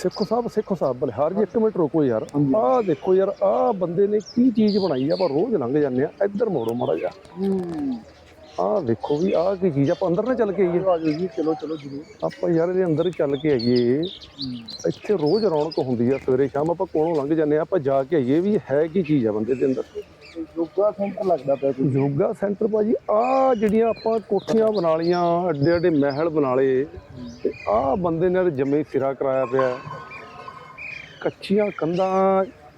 ਸਿੱਖੋ ਸਾਹਿਬ ਸਿੱਖੋ ਸਾਹਿਬ ਬਲਿਹਾਰ ਜੀ ਇੱਕ ਮਿੰਟ ਰੁਕੋ ਯਾਰ। ਆਹ ਦੇਖੋ ਯਾਰ ਆਹ ਬੰਦੇ ਨੇ ਕੀ ਚੀਜ਼ ਬਣਾਈ ਆ ਆਪਾਂ ਰੋਜ਼ ਲੰਘ ਜਾਂਦੇ ਆ। ਇੱਧਰ ਮੋੜੋ ਮਾੜਾ ਜਿਹਾ। ਆਹ ਦੇਖੋ ਵੀ ਆਹ ਕੀ ਚੀਜ਼ ਆਪਾਂ ਅੰਦਰ ਨਾ ਚੱਲ ਕੇ ਆਈਏ। ਆ ਜਾਓ ਜੀ ਚਲੋ ਚਲੋ ਜਰੂਰ। ਆਪਾਂ ਯਾਰ ਇਹਦੇ ਅੰਦਰ ਚੱਲ ਕੇ ਆਈਏ। ਇੱਥੇ ਰੋਜ਼ ਰੌਣਕ ਹੁੰਦੀ ਆ ਸਵੇਰੇ ਸ਼ਾਮ ਆਪਾਂ ਕੋਲੋਂ ਲੰਘ ਜਾਂਦੇ ਆ ਆਪਾਂ ਜਾ ਕੇ ਆਈਏ ਵੀ ਹੈ ਕੀ ਚੀਜ਼ ਆ ਬੰਦੇ ਦੇ ਅੰਦਰ। ਯੋਗਾ ਸੈਂਟਰ ਲੱਗਦਾ ਪਿਆ ਕੋਈ? ਯੋਗਾ ਸੈਂਟਰ ਭਾਜੀ ਆ ਜਿਹੜੀਆਂ ਆਪਾਂ ਕੋਠੀਆਂ ਬਣਾ ਲੀਆਂ ਅੱਡੇ ਅੱਡੇ ਮਹਿਲ ਬਣਾ ਲਏ ਤੇ ਆ ਬੰਦੇ ਨੇ ਜੰਮੇ ਸਿਰਾ ਕਰਾਇਆ ਪਿਆ। ਕੱਚੀਆਂ ਕੰਧਾਂ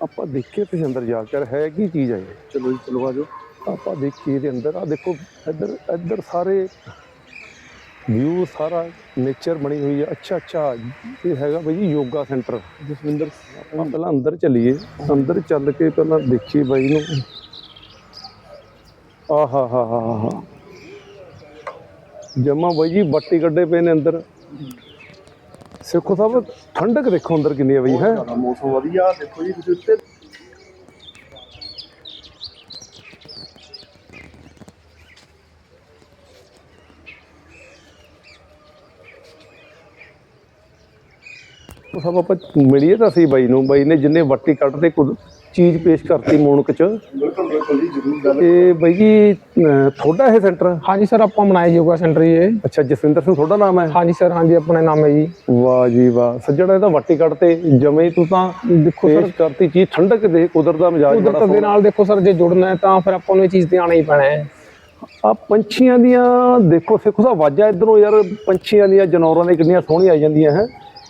ਆਪਾਂ ਦੇਖੇ ਤੇ ਅੰਦਰ ਜਾ ਕੇ ਹੈ ਕੀ ਚੀਜ਼ ਹੈ ਚਲੋ ਜੀ ਚਲੋ ਆ ਜਾਓ। ਆਪਾਂ ਦੇਖੀਏ ਇਹਦੇ ਅੰਦਰ। ਆ ਦੇਖੋ ਇੱਧਰ ਇੱਧਰ ਸਾਰੇ ਵਿਊ ਸਾਰਾ ਨੇਚਰ ਬਣੀ ਹੋਈ ਹੈ ਅੱਛਾ ਅੱਛਾ ਇਹ ਹੈਗਾ ਬਈ ਜੀ ਯੋਗਾ ਸੈਂਟਰ। ਜਸਵਿੰਦਰ ਆਪਾਂ ਪਹਿਲਾਂ ਅੰਦਰ ਚੱਲੀਏ। ਅੰਦਰ ਚੱਲ ਕੇ ਪਹਿਲਾਂ ਦੇਖੀਏ ਬਾਈ ਨੂੰ। ਆਹਾ ਹਾ ਹਾ ਹਾ ਹਾ। ਜਮਾ ਬਾਈ ਜੀ ਬੱਟੀ ਕੱਢੇ ਪਏ ਨੇ ਅੰਦਰ। ਸਿੱਖੋ ਸਾਹਿਬ ਠੰਡਕ ਦੇਖੋ ਅੰਦਰ ਕਿੰਨੀ ਹੈ ਬਈ ਹੈ। ਮੌਸਮ ਵਧੀਆ। ਦੇਖੋ ਜੀ ਤੁਸੀਂ ਉੱਤੇ ਉਹ ਸਭ ਆਪਾਂ ਮਿਲੀਏ ਤਾਂ ਸੀ ਬਾਈ ਨੂੰ ਬਾਈ ਨੇ ਜਿੰਨੇ ਵੱਟੀ ਕੱਢ ਤੇ ਕੁਝ ਚੀਜ਼ ਪੇਸ਼ ਕਰਤੀ ਮੂਨਕ ਚ। ਬਿਲਕੁਲ ਬਿਲਕੁਲ ਜੀ ਜਰੂਰ ਗੱਲ ਤੇ ਬਾਈ ਜੀ ਤੁਹਾਡਾ ਇਹ ਸੈਂਟਰ? ਹਾਂਜੀ ਸਰ ਆਪਾਂ ਬਣਾਏ ਯੋਗਾ ਸੈਂਟਰ ਜੀ ਇਹ। ਅੱਛਾ ਜਸਵਿੰਦਰ ਸਿੰਘ ਤੁਹਾਡਾ ਨਾਮ ਹੈ? ਹਾਂਜੀ ਸਰ ਹਾਂਜੀ ਆਪਣਾ ਨਾਮ ਹੈ ਜੀ। ਵਾਹ ਜੀ ਵਾਹ। ਸੱਜਣਾ ਇਹ ਤਾਂ ਵੱਟੀ ਕੱਢ ਤੇ ਜਮੇ ਤੂੰ ਤਾਂ ਦੇਖੋ ਸਰ। ਕਰਤੀ ਚੀਜ਼ ਠੰਡਕ ਦੇ ਕੁਦਰਤ ਦਾ ਮਜਾਜ ਬੜਾ ਕੁਦਰਤ ਦੇ ਨਾਲ ਦੇਖੋ ਸਰ ਜੇ ਜੁੜਨਾ ਹੈ ਤਾਂ ਫਿਰ ਆਪਾਂ ਨੂੰ ਇਹ ਚੀਜ਼ ਤੇ ਆਣਾ ਹੀ ਪੈਣਾ ਹੈ। ਆ ਪੰਛੀਆਂ ਦੀਆਂ ਦੇਖੋ ਸਿੱਖੋ ਸਾਹਿਬ ਆਵਾਜ਼ਾਂ ਇਧਰੋਂ ਯਾਰ ਪੰਛੀਆਂ ਦੀਆਂ ਜਨੌਰਾਂ ਦੀਆਂ ਕਿੰਨੀਆਂ ਸੋਹਣੀਆਂ ਆਈ ਜਾਂਦੀਆਂ ਹੈ।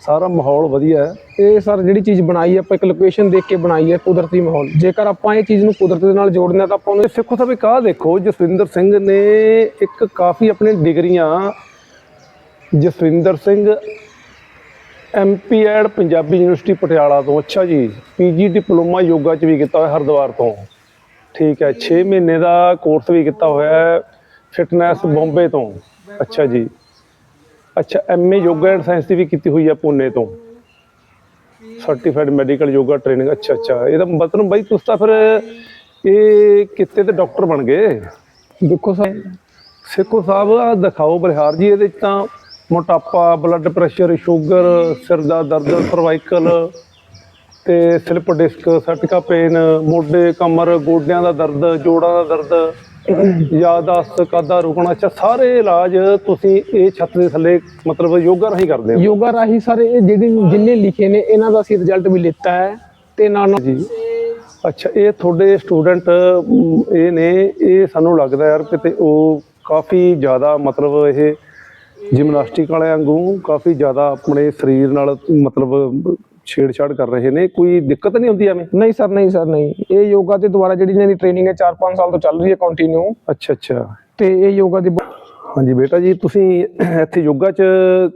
ਸਾਰਾ ਮਾਹੌਲ ਵਧੀਆ ਹੈ। ਇਹ ਸਰ ਜਿਹੜੀ ਚੀਜ਼ ਬਣਾਈ ਹੈ, ਆਪਾਂ ਇੱਕ ਲੋਕੇਸ਼ਨ ਦੇਖ ਕੇ ਬਣਾਈ ਹੈ ਕੁਦਰਤੀ ਮਾਹੌਲ। ਜੇਕਰ ਆਪਾਂ ਇਹ ਚੀਜ਼ ਨੂੰ ਕੁਦਰਤ ਦੇ ਨਾਲ ਜੋੜਨਾ ਤਾਂ ਆਪਾਂ ਨੂੰ ਸਿੱਖੋ ਸਾਹਿਬ ਇੱਕ ਆਹ ਦੇਖੋ, ਜਸਵਿੰਦਰ ਸਿੰਘ ਨੇ ਇੱਕ ਕਾਫੀ ਆਪਣੀ ਡਿਗਰੀਆਂ Jaswinder Singh MP Ed Punjabi university Patiala ਤੋਂ। ਅੱਛਾ ਜੀ ਪੀਜੀ ਡਿਪਲੋਮਾ ਯੋਗਾ ਚ ਵੀ ਕੀਤਾ ਹੋਇਆ ਹਰਿਦੁਆਰ ਤੋਂ। ਠੀਕ ਹੈ 6 ਮਹੀਨੇ ਦਾ ਕੋਰਸ ਵੀ ਕੀਤਾ ਹੋਇਆ ਹੈ ਫਿਟਨੈਸ ਬੰਬੇ ਤੋਂ। ਅੱਛਾ ਜੀ। ਅੱਛਾ ਐਮਏ ਯੋਗਾ ਐਂਡ ਸਾਇੰਸ ਦੀ ਵੀ ਕੀਤੀ ਹੋਈ ਹੈ ਪੁਣੇ ਤੋਂ? ਸਰਟੀਫਾਈਡ ਮੈਡੀਕਲ ਯੋਗਾ ਟ੍ਰੇਨਿੰਗ ਅੱਛਾ ਅੱਛਾ। ਇਹਦਾ ਮਤਲਬ ਬਾਈ ਤੁਸੀਂ ਤਾਂ ਫਿਰ ਇਹ ਕਿਤੇ ਤੇ ਡਾਕਟਰ ਬਣ ਗਏ। ਦੇਖੋ ਸਰ ਸਿੱਖੋ ਸਾਹਿਬ ਆ ਦਿਖਾਓ ਬਲਿਹਾਰ ਜੀ ਇਹਦੇ 'ਚ ਤਾਂ ਮੋਟਾਪਾ ਬਲੱਡ ਪ੍ਰੈਸ਼ਰ ਸ਼ੂਗਰ ਸਿਰ ਦਾ ਦਰਦ ਸਰਵਾਈਕਲ ਤੇ ਸਲਿਪ ਡਿਸਕ ਸਟਕਾ ਪੇਨ ਮੋਢੇ ਕਮਰ ਗੋਡਿਆਂ ਦਾ ਦਰਦ ਜੋੜਾਂ ਦਾ ਦਰਦ। ਯਾਦਾਸ਼ਤ ਕਾਦਾ ਰੁਕਣਾ ਅੱਛਾ ਸਾਰੇ ਇਲਾਜ ਤੁਸੀਂ ਇਹ ਛੱਤ ਦੇ ਥੱਲੇ ਮਤਲਬ ਯੋਗਾ ਰਾਹੀਂ ਕਰਦੇ ਹੋ? ਯੋਗਾ ਰਾਹੀਂ ਸਰ ਇਹ ਜਿਹੜੇ ਜਿੰਨੇ ਲਿਖੇ ਨੇ ਇਹਨਾਂ ਦਾ ਅਸੀਂ ਰਿਜ਼ਲਟ ਵੀ ਲਿੱਤਾ ਹੈ ਤੇ ਨਾਲ ਨਾਲ ਜੀ। ਅੱਛਾ ਇਹ ਤੁਹਾਡੇ ਸਟੂਡੈਂਟ ਇਹ ਨੇ ਇਹ ਸਾਨੂੰ ਲੱਗਦਾ ਯਾਰ ਕਿਤੇ ਉਹ ਕਾਫੀ ਜ਼ਿਆਦਾ ਮਤਲਬ ਇਹ ਜਿਮਨਾਸਟਿਕ ਵਾਲਿਆਂ ਵਾਂਗੂ ਕਾਫੀ ਜ਼ਿਆਦਾ ਆਪਣੇ ਸਰੀਰ ਨਾਲ ਮਤਲਬ ਛੇੜਛਾੜ ਕਰ ਰਹੇ ਨੇ ਕੋਈ ਦਿੱਕਤ ਨਹੀਂ ਹੁੰਦੀ ਐਵੇਂ? ਨਹੀਂ ਸਰ ਨਹੀਂ ਸਰ ਨਹੀਂ। ਇਹ ਯੋਗਾ ਦੇ ਦੁਆਰਾ ਜਿਹੜੀ ਇਹਨਾਂ ਦੀ ਟ੍ਰੇਨਿੰਗ ਹੈ 4-5 ਸਾਲ ਤੋਂ ਚੱਲ ਰਹੀ ਹੈ ਕੰਟੀਨਿਊ ਅੱਛਾ ਅੱਛਾ। ਤੇ ਇਹ ਯੋਗਾ ਦੀ ਹਾਂਜੀ ਬੇਟਾ ਜੀ ਤੁਸੀਂ ਇੱਥੇ ਯੋਗਾ 'ਚ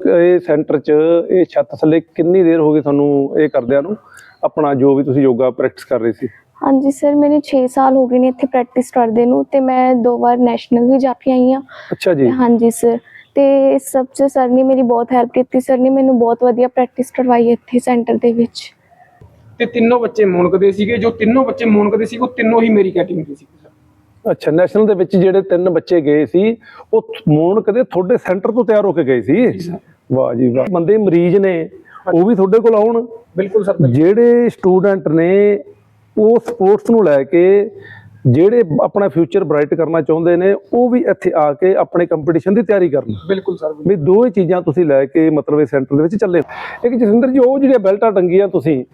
ਇਹ ਸੈਂਟਰ 'ਚ ਇਹ ਛੱਤ ਥੱਲੇ ਕਿੰਨੀ ਦੇਰ ਹੋ ਗਈ ਤੁਹਾਨੂੰ ਇਹ ਕਰਦਿਆਂ ਨੂੰ? ਆਪਣਾ ਜੋ ਵੀ ਤੁਸੀਂ ਯੋਗਾ ਪ੍ਰੈਕਟਿਸ ਕਰ ਰਹੇ ਸੀ। ਹਾਂਜੀ ਸਰ ਮੇਰੇ 6 ਸਾਲ ਹੋ ਗਏ ਨੇ ਇੱਥੇ ਪ੍ਰੈਕਟਿਸ ਕਰਦੇ ਨੂੰ ਤੇ ਮੈਂ ਦੋ ਵਾਰ ਨੈਸ਼ਨਲ ਵੀ ਜਾ ਕੇ ਆਈ ਹਾਂ। ਅੱਛਾ ਜੀ। ਹਾਂਜੀ ਸਰ। ਤੇ ਸਭ 'ਚ ਸਰ ਨੇ ਮੇਰੀ ਬਹੁਤ ਹੈਲਪ ਕੀਤੀ। ਸਰ ਨੇ ਮੈਨੂੰ ਬਹੁਤ ਵਧੀਆ ਪ੍ਰੈਕਟਿਸ ਕਰਵਾਈ ਇੱਥੇ ਸੈਂਟਰ ਦੇ ਵਿੱਚ। ਤੇ ਤਿੰਨੋਂ ਬੱਚੇ ਮੋਨਕ ਦੇ ਸੀਗੇ। ਜੋ ਤਿੰਨੋਂ ਬੱਚੇ ਮੋਨਕ ਦੇ ਸੀਗੇ ਉਹ ਤਿੰਨੋਂ ਹੀ ਮੇਰੀ ਕੈਟਿੰਗ ਦੇ ਸੀਗੇ ਸਰ ਅੱਛਾ ਨੈਸ਼ਨਲ ਦੇ ਵਿੱਚ ਜਿਹੜੇ ਤਿੰਨ ਬੱਚੇ ਗਏ ਸੀ ਉਹ ਮੂਣ ਕਦੇ ਤੁਹਾਡੇ ਸੈਂਟਰ ਤੋਂ ਤਿਆਰ ਹੋ ਕੇ ਗਏ ਸੀ? ਵਾਹ ਜੀ ਵਾਹ। ਬੰਦੇ ਮਰੀਜ਼ ਨੇ ਉਹ ਵੀ ਤੁਹਾਡੇ ਕੋਲ ਆਉਣ? ਬਿਲਕੁਲ ਸਰ। ਜਿਹੜੇ ਸਟੂਡੈਂਟ ਨੇ ਉਹ ਸਪੋਰਟਸ ਨੂੰ ਲੈ ਕੇ ਜਿਹੜੇ ਆਪਣਾ ਫਿਊਚਰ ਬ੍ਰਾਈਟ ਕਰਨਾ ਚਾਹੁੰਦੇ ਨੇ ਉਹ ਵੀ ਇੱਥੇ ਆ ਕੇ ਆਪਣੇ ਕੰਪੀਟੀਸ਼ਨ ਦੀ ਤਿਆਰੀ ਕਰਨ। ਬਿਲਕੁਲ ਸਰ ਵੀ ਦੋ ਹੀ ਚੀਜ਼ਾਂ ਤੁਸੀਂ ਲੈ ਕੇ ਮਤਲਬ ਇਹ ਸੈਂਟਰ ਦੇ ਵਿੱਚ ਚੱਲੇ। ਇੱਕ ਜਸਿੰਦਰ ਜੀ ਉਹ ਜਿਹੜੀਆਂ ਬੈਲਟਾਂ ਟੰਗੀਆਂ ਤੁਸੀਂ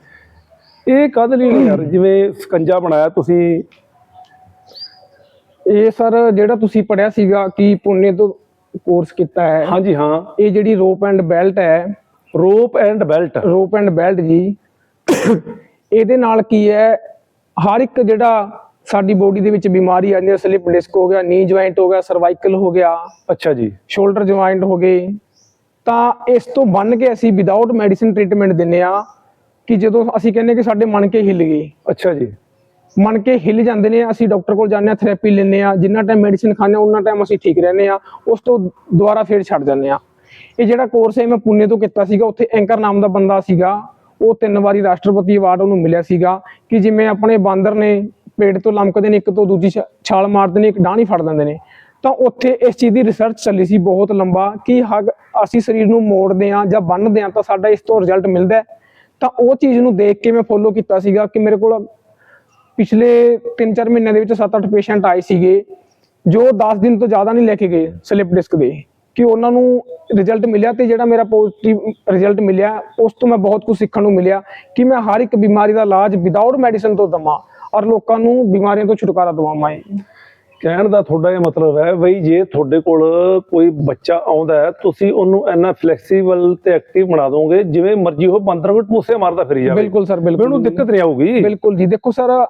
ਇਹ ਕਾਹਦੇ ਲਈ ਨੇ ਯਾਰ? ਜਿਵੇਂ ਸਕੰਜਾ ਬਣਾਇਆ ਤੁਸੀਂ। ਇਹ ਸਰ ਜਿਹੜਾ ਤੁਸੀਂ ਪੜਿਆ ਸੀਗਾ ਕਿ ਪੁਣੇ ਤੋਂ ਕੋਰਸ ਕੀਤਾ ਹੈ। ਹਾਂਜੀ ਹਾਂ। ਇਹ ਜਿਹੜੀ ਰੋਪ ਐਂਡ ਬੈਲਟ ਹੈ। Rope and belt rope and belt ਜੀ। ਇਹਦੇ ਨਾਲ ਕੀ ਹੈ? ਹਰ ਇੱਕ ਜਿਹੜਾ ਸਾਡੀ ਬੋਡੀ ਦੇ ਵਿੱਚ ਬਿਮਾਰੀ ਆਉਂਦੀ ਹੈ ਸਲਿਪ ਡਿਸਕ ਹੋ ਗਿਆ ਨੀ ਜੁਆਇੰਟ ਹੋ ਗਿਆ ਸਰਵਾਈਕਲ ਹੋ ਗਿਆ। ਅੱਛਾ ਜੀ। ਸ਼ੋਲਡਰ ਜੁਆਇੰਟ ਹੋ ਗਏ। ਤਾਂ ਇਸ ਤੋਂ ਬੰਨ ਕੇ ਅਸੀਂ ਵਿਦਆਊਟ ਮੈਡੀਸਿਨ ਟ੍ਰੀਟਮੈਂਟ ਦਿੰਨੇ ਆ ਕਿ ਜਦੋਂ ਅਸੀਂ ਕਹਿੰਦੇ ਕਿ ਸਾਡੇ ਮਣ ਕੇ ਹਿੱਲ ਗਏ। ਅੱਛਾ ਜੀ। ਮਣ ਕੇ ਹਿੱਲ ਜਾਂਦੇ ਨੇ ਅਸੀਂ ਡਾਕਟਰ ਕੋਲ ਜਾਂਦੇ ਆ ਥੈਰੇਪੀ ਲੈਂਦੇ ਆ ਜਿੰਨਾ ਟਾਈਮ ਮੈਡੀਸਿਨ ਖਾਂਦੇ ਆ ਉਹਨਾਂ ਟਾਈਮ ਅਸੀਂ ਠੀਕ ਰਹਿੰਦੇ ਆ ਉਸ ਤੋਂ ਦੁਬਾਰਾ ਫੇਰ ਛੱਡ ਜਾਂਦੇ ਆ। ਇਹ ਜਿਹੜਾ ਕੋਰਸ ਹੈ ਮੈਂ ਪੁਣੇ ਤੋਂ ਕੀਤਾ ਸੀਗਾ ਉੱਥੇ ਐਂਕਰ ਨਾਮ ਦਾ ਬੰਦਾ ਸੀਗਾ ਉਹ ਤਿੰਨ ਵਾਰੀ ਰਾਸ਼ਟਰਪਤੀ ਅਵਾਰਡ ਉਹਨੂੰ ਮਿਲਿਆ ਸੀਗਾ ਕਿ ਜਿਵੇਂ ਆਪਣੇ ਬਾਂਦਰ ਨੇ ਪੇਟ ਤੋਂ ਲਮਕਦੇ ਨੇ, ਇੱਕ ਤੋਂ ਦੂਜੀ ਛ- ਛਾਲ ਮਾਰਦੇ ਨੇ, ਇੱਕ ਡਾਣੀ ਫੜ ਲੈਂਦੇ ਨੇ। ਤਾਂ ਉੱਥੇ ਇਸ ਚੀਜ਼ ਦੀ ਰਿਸਰਚ ਚੱਲੀ ਸੀ ਬਹੁਤ ਲੰਬਾ ਕਿ ਹਗ, ਅਸੀਂ ਸਰੀਰ ਨੂੰ ਮੋੜਦੇ ਆ ਜਾਂ ਬੰਨ੍ਹਦੇ ਆ ਤਾਂ ਸਾਡਾ ਇਸ ਤੋਂ ਰਿਜ਼ਲਟ ਮਿਲਦਾ ਤਾਂ ਉਹ ਚੀਜ਼ ਨੂੰ ਦੇਖ ਕੇ ਮੈਂ ਫੋਲੋ ਕੀਤਾ ਸੀਗਾ ਕਿ ਮੇਰੇ ਕੋਲ ਪਿਛਲੇ 3-4 ਮਹੀਨਿਆਂ ਦੇ ਵਿੱਚ 7-8 ਪੇਸ਼ੈਂਟ ਆਏ ਸੀਗੇ, ਜੋ 10 ਦਿਨ ਤੋਂ ਜ਼ਿਆਦਾ ਨਹੀਂ ਲੈ ਕੇ ਗਏ ਸਲਿਪ ਡਿਸਕ ਦੇ। ਕਿ ਉਹਨਾਂ ਨੂੰ ਰਿਜ਼ਲਟ ਮਿਲਿਆ ਤੇ ਜਿਹੜਾ ਮੇਰਾ ਪੋਜ਼ਿਟਿਵ ਰਿਜ਼ਲਟ ਮਿਲਿਆ, ਉਸ ਤੋਂ ਮੈਂ ਬਹੁਤ ਕੁਝ ਸਿੱਖਣ ਨੂੰ ਮਿਲਿਆ ਕਿ ਮੈਂ ਹਰ ਇੱਕ ਬਿਮਾਰੀ ਦਾ ਇਲਾਜ ਵਿਦਆਊਟ ਮੈਡੀਸਨ ਤੋਂ ਦਵਾਂ। ਔਰ ਲੋਕਾਂ ਨੂੰ ਬਿਮਾਰੀਆਂ ਤੋਂ ਛੁਟਕਾਰਾ ਦਵਾਵਾਂ ਕਹਿਣ ਦਾ ਤੁਹਾਡਾ ਇਹ ਮਤਲਬ ਹੈ ਬਈ ਜੇ ਤੁਹਾਡੇ ਕੋਲ ਕੋਈ ਬੱਚਾ ਆਉਂਦਾ ਹੈ ਤੁਸੀਂ ਉਹਨੂੰ ਇੰਨਾ ਫਲੈਕਸੀਬਲ ਤੇ ਐਕਟਿਵ ਬਣਾ ਦੋਗੇ ਜਿਵੇਂ ਮਰਜ਼ੀ ਉਹ 15 ਮਿੰਟ ਪੂਸੇ ਮਾਰਦਾ ਫਿਰੀ ਜਾਵੇ। ਬਿਲਕੁਲ ਸਰ ਬਿਲਕੁਲ। ਦਿੱਕਤ ਨਹੀਂ ਆਊਗੀ। ਬਿਲਕੁਲ ਜੀ। ਦੇਖੋ ਸਰ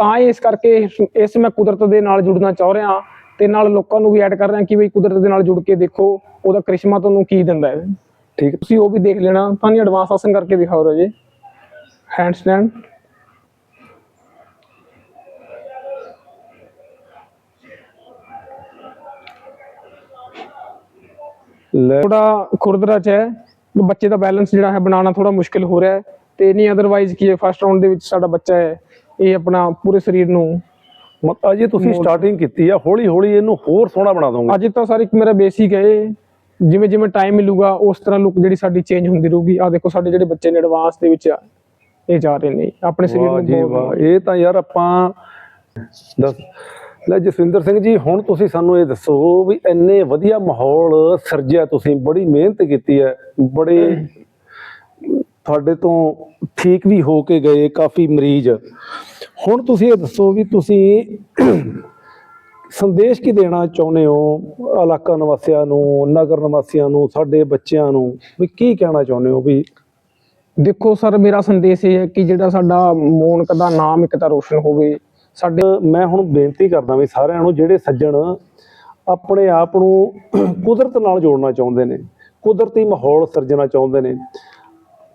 ਤਾਂ ਇਸ ਕਰਕੇ ਇਸ- ਮੈਂ ਕੁਦਰਤ ਦੇ ਨਾਲ ਜੁੜਨਾ ਚਾਹ ਰਿਹਾ ਤੇ ਨਾਲ ਲੋਕਾਂ ਨੂੰ ਵੀ ਐਡ ਕਰ ਰਿਹਾ ਕਿ ਬਈ ਕੁਦਰਤ ਦੇ ਨਾਲ ਜੁੜ ਕੇ ਦੇਖੋ ਉਹਦਾ ਕ੍ਰਿਸ਼ਮਾ ਤੁਹਾਨੂੰ ਕੀ ਦਿੰਦਾ ਹੈ। ਠੀਕ। ਤੁਸੀਂ ਉਹ ਵੀ ਦੇਖ ਲੈਣਾ। ਤੁਹਾਨੂੰ ਐਡਵਾਂਸ ਆਸਨ ਕਰਕੇ ਦਿਖਾਓ ਰਜੇ। ਹੈਂਡ ਸਟੈਂਡ ਥੋੜਾ ਖੁਰਦਰਾ ਚ ਹੈ। ਬੱਚੇ ਦਾ ਬੈਲੈਂਸ ਜਿਹੜਾ ਹੈ ਬਣਾਉਣਾ ਥੋੜਾ ਮੁਸ਼ਕਿਲ ਹੋ ਰਿਹਾ ਹੈ। ਤੇ ਨਹੀਂ ਅਦਰਵਾਈਜ਼ ਕੀ ਹੈ ਫਸਟ ਰਾਉਂਡ ਦੇ ਵਿੱਚ ਸਾਡਾ ਬੱਚਾ ਹੈ। ਇਹ ਆਪਣਾ ਪੂਰੇ ਸਰੀਰ ਨੂੰ ਮਤ ਅਜੇ ਤੁਸੀਂ ਸਟਾਰਟਿੰਗ ਕੀਤੀ ਆ। ਹੌਲੀ ਹੌਲੀ ਇਹਨੂੰ ਹੋਰ ਸੋਹਣਾ ਬਣਾ ਦੋਗੇ। ਅੱਜ ਤਾਂ ਸਰ ਇੱਕ ਮੇਰਾ ਬੇਸਿਕ ਹੈ। ਜਿਵੇਂ ਜਿਵੇਂ ਟਾਈਮ ਮਿਲੂਗਾ ਉਸ ਤਰ੍ਹਾਂ ਲੁੱਕ ਜਿਹੜੀ ਸਾਡੀ ਚੇਂਜ ਹੁੰਦੀ ਰਹੂਗੀ। ਆ ਦੇਖੋ ਸਾਡੇ ਜਿਹੜੇ ਬੱਚੇ ਨੇ ਐਡਵਾਂਸ ਦੇ ਵਿੱਚ ਇਹ ਜਾ ਰਹੇ ਨੇ। ਆਪਣੇ ਸਰੀਰ ਨੂੰ ਬਹੁਤ- ਇਹ ਤਾਂ ਯਾਰ ਆਪਾਂ ਦੱਸ ਲੈ ਜਸਵਿੰਦਰ ਸਿੰਘ ਜੀ, ਹੁਣ ਤੁਸੀਂ ਸਾਨੂੰ ਇਹ ਦੱਸੋ ਵੀ ਇੰਨੇ ਵਧੀਆ ਮਾਹੌਲ ਸਿਰਜਿਆ ਤੁਸੀਂ, ਬੜੀ ਮਿਹਨਤ ਕੀਤੀ ਹੈ, ਬੜੇ ਤੁਹਾਡੇ ਤੋਂ ਠੀਕ ਵੀ ਹੋ ਕੇ ਗਏ, ਕਾਫੀ ਮਰੀਜ਼। ਹੁਣ ਤੁਸੀਂ ਇਹ ਦੱਸੋ ਵੀ ਤੁਸੀਂ ਸੰਦੇਸ਼ ਕੀ ਦੇਣਾ ਚਾਹੁੰਦੇ ਹੋ ਇਲਾਕਾ ਨਿਵਾਸੀਆਂ ਨੂੰ, ਨਗਰ ਨਿਵਾਸੀਆਂ ਨੂੰ, ਸਾਡੇ ਬੱਚਿਆਂ ਨੂੰ? ਵੀ ਕੀ ਕਹਿਣਾ ਚਾਹੁੰਦੇ ਹੋ ਵੀ? ਦੇਖੋ ਸਰ, ਮੇਰਾ ਸੰਦੇਸ਼ ਇਹ ਹੈ ਕਿ ਜਿਹੜਾ ਸਾਡਾ ਮੋਨਕ ਦਾ ਨਾਮ ਇੱਕ ਤਾਂ ਰੋਸ਼ਨ ਹੋਵੇ ਸਾਡੇ ਮੈਂ ਹੁਣ ਬੇਨਤੀ ਕਰਦਾ ਵੀ ਸਾਰਿਆਂ ਨੂੰ ਜਿਹੜੇ ਸੱਜਣ ਆਪਣੇ ਆਪ ਨੂੰ ਕੁਦਰਤ ਨਾਲ ਜੋੜਨਾ ਚਾਹੁੰਦੇ ਨੇ, ਕੁਦਰਤੀ ਮਾਹੌਲ ਸਿਰਜਣਾ ਚਾਹੁੰਦੇ ਨੇ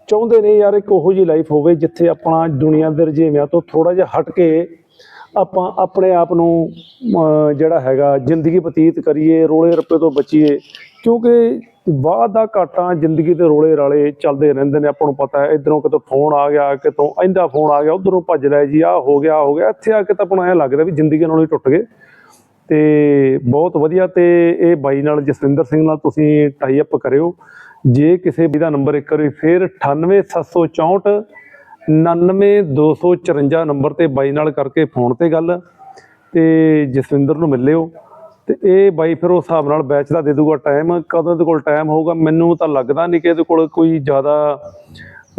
ਚਾਹੁੰਦੇ ਨੇ ਯਾਰ ਇੱਕ ਉਹੋ ਜਿਹੀ ਲਾਈਫ ਹੋਵੇ ਜਿੱਥੇ ਆਪਣਾ ਦੁਨੀਆ ਦੇ ਰੁਝੇਵਿਆਂ ਤੋਂ ਥੋੜਾ ਜਿਹਾ ਹਟ ਕੇ ਆਪਾਂ ਆਪਣੇ ਆਪ ਨੂੰ ਜਿਹੜਾ ਹੈਗਾ ਜ਼ਿੰਦਗੀ ਬਤੀਤ ਕਰੀਏ, ਰੋਲੇ ਰੱਪੇ ਤੋਂ ਬਚੀਏ, ਕਿਉਂਕਿ ਬਾਅਦ ਦਾ ਘਾਟਾਂ ਜ਼ਿੰਦਗੀ ਦੇ ਰੋਲੇ ਰਾਲੇ ਚੱਲਦੇ ਰਹਿੰਦੇ ਨੇ, ਆਪਾਂ ਨੂੰ ਪਤਾ ਹੈ। ਇਧਰੋਂ ਕਿਤੋਂ ਫੋਨ ਆ ਗਿਆ, ਕਿਤੋਂ ਇਹਦਾ ਫੋਨ ਆ ਗਿਆ, ਉਧਰੋਂ ਭੱਜ ਲੈ ਜੀ ਆ ਹੋ ਗਿਆ, ਆਹ ਹੋ ਗਿਆ। ਇੱਥੇ ਆ ਕੇ ਤਾਂ ਆਪਾਂ ਨੂੰ ਐਂ ਲੱਗਦਾ ਵੀ ਜ਼ਿੰਦਗੀ ਨਾਲੋਂ ਹੀ ਟੁੱਟ ਗਏ। ਤੇ ਬਹੁਤ ਵਧੀਆ ਤੇ ਇਹ ਬਾਈ ਨਾਲ, ਜਸਵਿੰਦਰ ਸਿੰਘ ਨਾਲ ਤੁਸੀਂ ਟਾਈ ਅਪ ਕਰਿਓ। ਜੇ ਕਿਸੇ ਵੀ ਦਾ ਨੰਬਰ ਇੱਕ ਵਾਰੀ ਫੇਰ 98764 99254 ਨੰਬਰ ਤੇ ਬਾਈ ਨਾਲ ਕਰਕੇ ਫੋਨ ਤੇ ਗੱਲ ਤੇ ਜਸਵਿੰਦਰ ਨੂੰ ਮਿਲਿਓ। ਤੇ ਇਹ ਬਾਈ ਫਿਰ ਉਸ ਹਿਸਾਬ ਨਾਲ ਬੈਚ ਦਾ ਦੇ ਦੂਗਾ ਟਾਈਮ ਕਦੋਂ ਇਹਦੇ ਕੋਲ ਟਾਈਮ ਹੋਊਗਾ? ਮੈਨੂੰ ਤਾਂ ਲੱਗਦਾ ਨਹੀਂ ਕਿ ਇਹਦੇ ਕੋਲ ਕੋਈ ਜ਼ਿਆਦਾ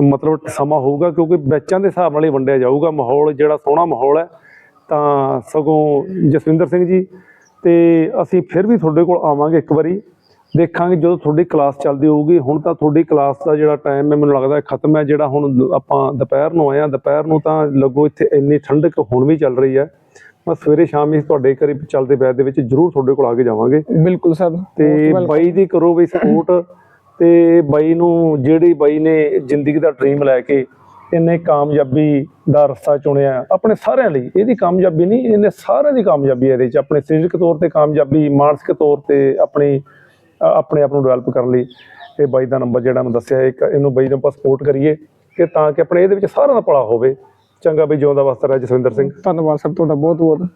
ਮਤਲਬ ਸਮਾਂ ਹੋਊਗਾ, ਕਿਉਂਕਿ ਬੈਚਾਂ ਦੇ ਹਿਸਾਬ ਨਾਲ ਹੀ ਵੰਡਿਆ ਜਾਊਗਾ ਮਾਹੌਲ, ਜਿਹੜਾ ਸੋਹਣਾ ਮਾਹੌਲ ਹੈ, ਤਾਂ ਸਗੋਂ ਜਸਵਿੰਦਰ ਸਿੰਘ ਜੀ। ਤੇ ਅਸੀਂ ਫਿਰ ਵੀ ਤੁਹਾਡੇ ਕੋਲ ਆਵਾਂਗੇ ਇੱਕ ਵਾਰੀ। ਦੇਖਾਂਗੇ ਜਦੋਂ ਤੁਹਾਡੀ ਕਲਾਸ ਚੱਲਦੀ ਹੋਊਗੀ। ਹੁਣ ਤਾਂ ਤੁਹਾਡੀ ਕਲਾਸ ਦਾ ਜਿਹੜਾ ਟਾਈਮ ਹੈ, ਮੈਨੂੰ ਲੱਗਦਾ ਖਤਮ ਹੈ। ਜਿਹੜਾ ਹੁਣ ਆਪਾਂ ਦੁਪਹਿਰ ਨੂੰ ਆਏ ਆ ਦੁਪਹਿਰ ਨੂੰ ਤਾਂ ਲੱਗੋ ਇੱਥੇ ਇੰਨੀ ਠੰਡਕ ਹੁਣ ਵੀ ਚੱਲ ਰਹੀ ਹੈ। ਮੈਂ ਸਵੇਰੇ ਸ਼ਾਮ ਹੀ ਤੁਹਾਡੇ ਘਰੇ ਚੱਲਦੇ ਬੈਠ ਦੇ ਵਿੱਚ ਜ਼ਰੂਰ ਤੁਹਾਡੇ ਕੋਲ ਆ ਕੇ ਜਾਵਾਂਗੇ। ਬਿਲਕੁਲ ਸਰ ਤੇ ਬਾਈ ਦੀ ਕਰੋ ਵੀ ਸਪੋਰਟ ਤੇ ਬਾਈ ਨੂੰ ਜਿਹੜੀ ਬਾਈ ਨੇ ਜ਼ਿੰਦਗੀ ਦਾ ਡ੍ਰੀਮ ਲੈ ਕੇ ਇਹਨੇ ਕਾਮਯਾਬੀ ਦਾ ਰਸਤਾ ਚੁਣਿਆ ਆਪਣੇ ਸਾਰਿਆਂ ਲਈ। ਇਹਦੀ ਕਾਮਯਾਬੀ ਨਹੀਂ ਇਹਨੇ ਸਾਰਿਆਂ ਦੀ ਕਾਮਯਾਬੀ ਹੈ ਇਹਦੇ ਚ। ਆਪਣੇ ਸਰੀਰਕ ਤੌਰ ਤੇ ਕਾਮਯਾਬੀ ਮਾਨਸਿਕ ਤੌਰ ਤੇ ਆਪਣੀ ਆਪਣੇ ਆਪ ਨੂੰ ਡਿਵੈਲਪ ਕਰਨ ਲਈ। ਇਹ ਬਾਈ ਦਾ ਨੰਬਰ ਜਿਹੜਾ ਮੈਂ ਦੱਸਿਆ ਇੱਕ ਇਹਨੂੰ ਬਾਈ ਨੂੰ ਆਪਾਂ ਸਪੋਰਟ ਕਰੀਏ ਕਿ ਤਾਂ ਕਿ ਆਪਣੇ ਇਹਦੇ ਵਿੱਚ ਸਾਰਿਆਂ ਦਾ ਭਲਾ ਹੋਵੇ। ਚੰਗਾ ਬਈ ਜਿਉਂਦਾ ਵਸਦਾ ਰਹਿ ਜਸਵਿੰਦਰ ਸਿੰਘ। ਧੰਨਵਾਦ ਸਰ ਤੁਹਾਡਾ ਬਹੁਤ ਬਹੁਤ